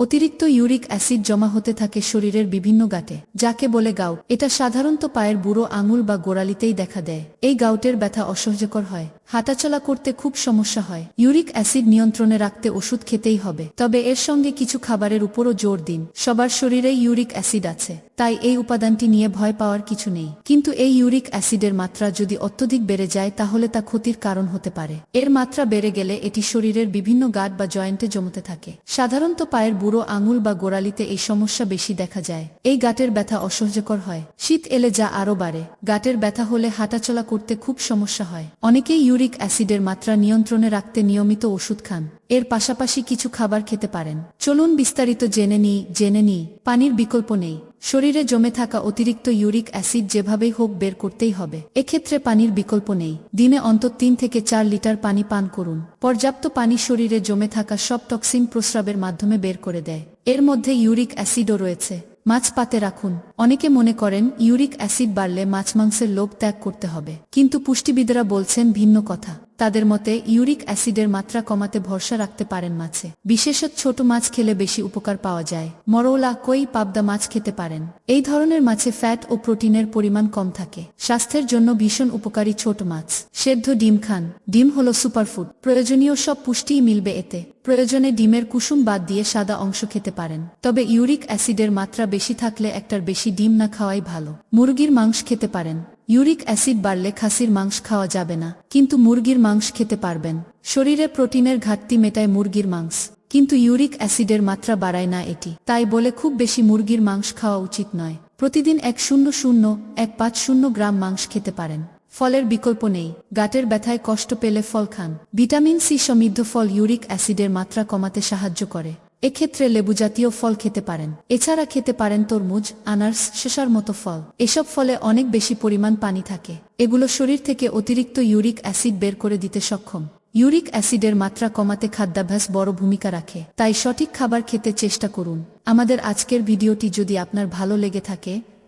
অতিরিক্ত uric acid জমা হতে থাকে শরীরের বিভিন্ন গাটে যাকে বলে গাউ এটা সাধারণত পায়ের বুড়ো আঙুল বা গোড়ালিতেই দেখা দেয়। এই গাউটের ব্যথা অসহ্যকর হয়। হাঁটাচলা করতে খুব সমস্যা হয়। ইউরিক অ্যাসিড নিয়ন্ত্রণে রাখতে ওষুধ খেতেই হবে। তবে এর সঙ্গে কিছু খাবারের উপরও জোর দিন। সবার শরীরেই ইউরিক অ্যাসিড আছে। তাই এই উপাদানটি নিয়ে ভয় পাওয়ার কিছু নেই। কিন্তু এই ইউরিক অ্যাসিডের মাত্রা যদি অত্যধিক বেড়ে যায়, তাহলে তা ক্ষতির কারণ হতে পারে। এর মাত্রা বেড়ে গেলে এটি শরীরের বিভিন্ন গাঁট বা জয়েন্টে জমতে থাকে। সাধারণত পায়ের বুড়ো আঙুল বা গোড়ালিতে এই সমস্যা বেশি দেখা যায়। এই গাঁটের ব্যথা অসহ্যকর হয়। শীত এলে যা আরও বাড়ে। গাঁটের ব্যথা হলে হাঁটাচলা করতে খুব সমস্যা হয়। অনেকেই ইউরিক অ্যাসিডের মাত্রা নিয়ন্ত্রণে রাখতে নিয়মিত ওষুধ খান। এর পাশাপাশি কিছু খাবার খেতে পারেন। চলুন বিস্তারিত জেনে নিই জেনে নিই, পানির বিকল্প নেই। শরীরে জমে থাকা অতিরিক্ত ইউরিক অ্যাসিড যেভাবেই হোক বের করতেই হবে। এক্ষেত্রে পানির বিকল্প নেই। দিনে অন্তত তিন থেকে চার লিটার পানি পান করুন। পর্যাপ্ত পানি শরীরে জমে থাকা সব টক্সিন প্রস্রাবের মাধ্যমে বের করে দেয়। এর মধ্যে ইউরিক অ্যাসিডও রয়েছে। মাছ পাতে রাখুন। অনেকে মনে করেন ইউরিক অ্যাসিড বাড়লে মাছ মাংসের লোভ ত্যাগ করতে হবে। কিন্তু পুষ্টিবিদরা বলছেন ভিন্ন কথা। তাদের মতে ইউরিক অ্যাসিডের মাত্রা কমাতে ভরসা রাখতে পারেন মাছে। বিশেষত ছোট মাছ খেলে বেশি উপকার পাওয়া যায়। মরৌলা, কই, পাবদা মাছ খেতে পারেন। এই ধরনের মাছে ফ্যাট ও প্রোটিনের পরিমাণ কম থাকে। স্বাস্থ্যের জন্য ভীষণ উপকারী ছোট মাছ। সেদ্ধ ডিম খান। ডিম হল সুপারফুড। প্রয়োজনীয় সব পুষ্টিই মিলবে এতে। প্রয়োজনে ডিমের কুসুম বাদ দিয়ে সাদা অংশ খেতে পারেন। তবে ইউরিক অ্যাসিডের মাত্রা বেশি থাকলে একটার বেশি ডিম না খাওয়াই ভালো। মুরগির মাংস খেতে পারেন। ইউরিক অ্যাসিড বাড়লে খাসির মাংস খাওয়া যাবে না, কিন্তু মুরগির মাংস খেতে পারবেন। শরীরে প্রোটিনের ঘাটতি মেটায় মুরগির মাংস, কিন্তু ইউরিক অ্যাসিডের মাত্রা বাড়ায় না এটি। তাই বলে খুব বেশি মুরগির মাংস খাওয়া উচিত নয়। প্রতিদিন এক শূন্য শূন্য, এক পাঁচ শূন্য গ্রাম মাংস খেতে পারেন। ফলের বিকল্প নেই, গাটের ব্যথায় কষ্ট পেলে ফল খান। ভিটামিন সি সমৃদ্ধ ফল ইউরিক অ্যাসিডের মাত্রা কমাতে সাহায্য করে। এক্ষেত্রে লেবু জাতীয় ফল খেতে পারেন। এছাড়া খেতে পারেন তরমুজ, আনার্স শেষার মতো ফল। এসব ফলে অনেক বেশি পরিমাণ পানি থাকে। এগুলো শরীর থেকে অতিরিক্ত ইউরিক অ্যাসিড বের করে দিতে সক্ষম। ইউরিক অ্যাসিডের মাত্রা কমাতে খাদ্যাভ্যাস বড় ভূমিকা রাখে। তাই সঠিক খাবার খেতে চেষ্টা করুন। আমাদের আজকের ভিডিওটি যদি আপনার ভালো লেগে থাকে